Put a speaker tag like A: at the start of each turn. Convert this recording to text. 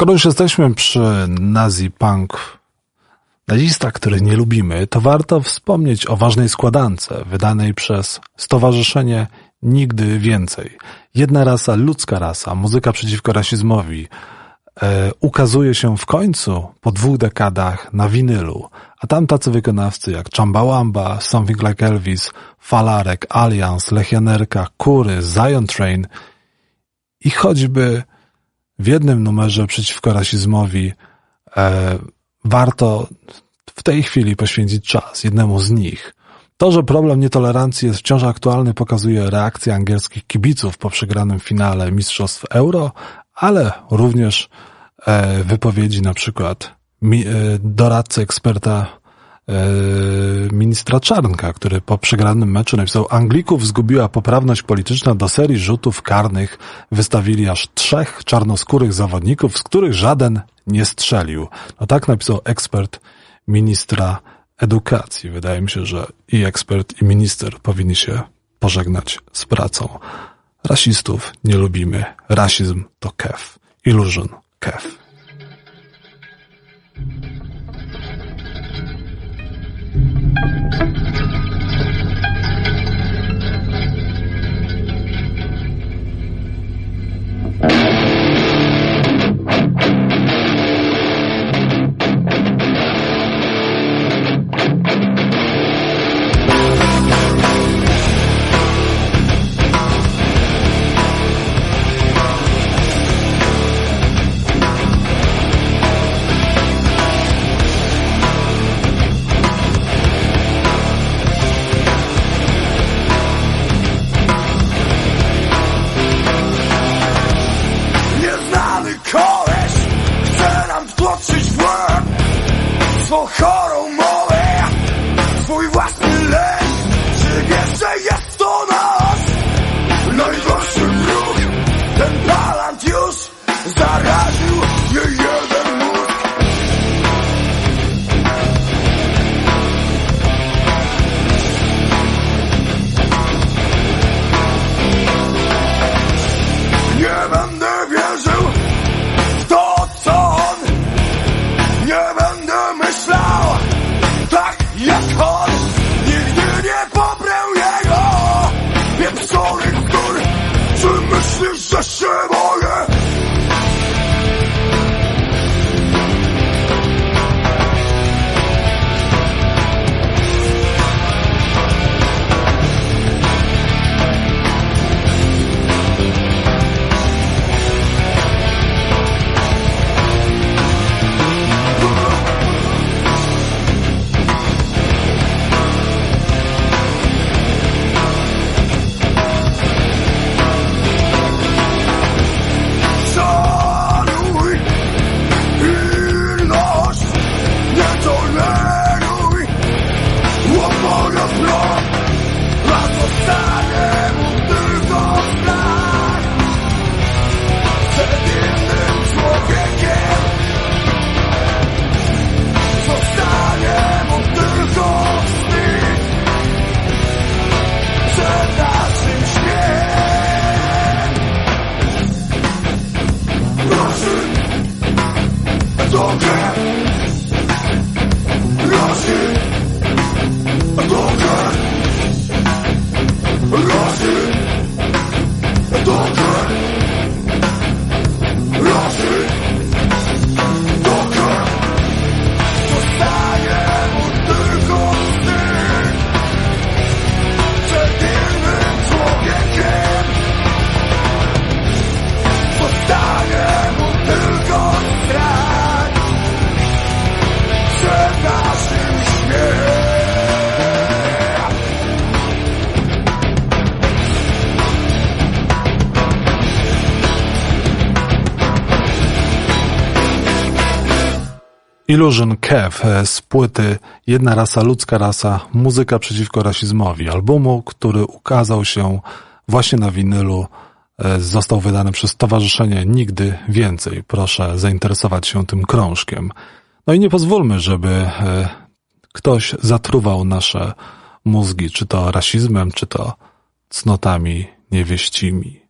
A: Skoro już jesteśmy przy nazi punk, nazista, który nie lubimy, to warto wspomnieć o ważnej składance wydanej przez Stowarzyszenie Nigdy Więcej. Jedna rasa, ludzka rasa, muzyka przeciwko rasizmowi e, ukazuje się w końcu po dwóch dekadach na winylu, a tam tacy wykonawcy jak Chambawamba, Something Like Elvis, Falarek, Alliance, Lechianerka, Kury, Zion Train i choćby w jednym numerze przeciwko rasizmowi e, warto w tej chwili poświęcić czas jednemu z nich. To, że problem nietolerancji jest wciąż aktualny, pokazuje reakcja angielskich kibiców po przegranym finale Mistrzostw Euro, ale również e, wypowiedzi na przykład mi, e, doradcy eksperta ministra Czarnka, który po przegranym meczu napisał Anglików zgubiła poprawność polityczna do serii rzutów karnych. Wystawili aż trzech czarnoskórych zawodników, z których żaden nie strzelił. No tak napisał ekspert ministra edukacji. Wydaje mi się, że i ekspert, i minister powinni się pożegnać z pracą. Rasistów nie lubimy. Rasizm to kef. Illusion kef. What's his word for chorą the! Illusion Kev e, z płyty Jedna rasa, ludzka rasa, muzyka przeciwko rasizmowi, albumu, który ukazał się właśnie na winylu, e, został wydany przez Stowarzyszenie Nigdy Więcej. Proszę zainteresować się tym krążkiem. No i nie pozwólmy, żeby e, ktoś zatruwał nasze mózgi, czy to rasizmem, czy to cnotami niewieścimi.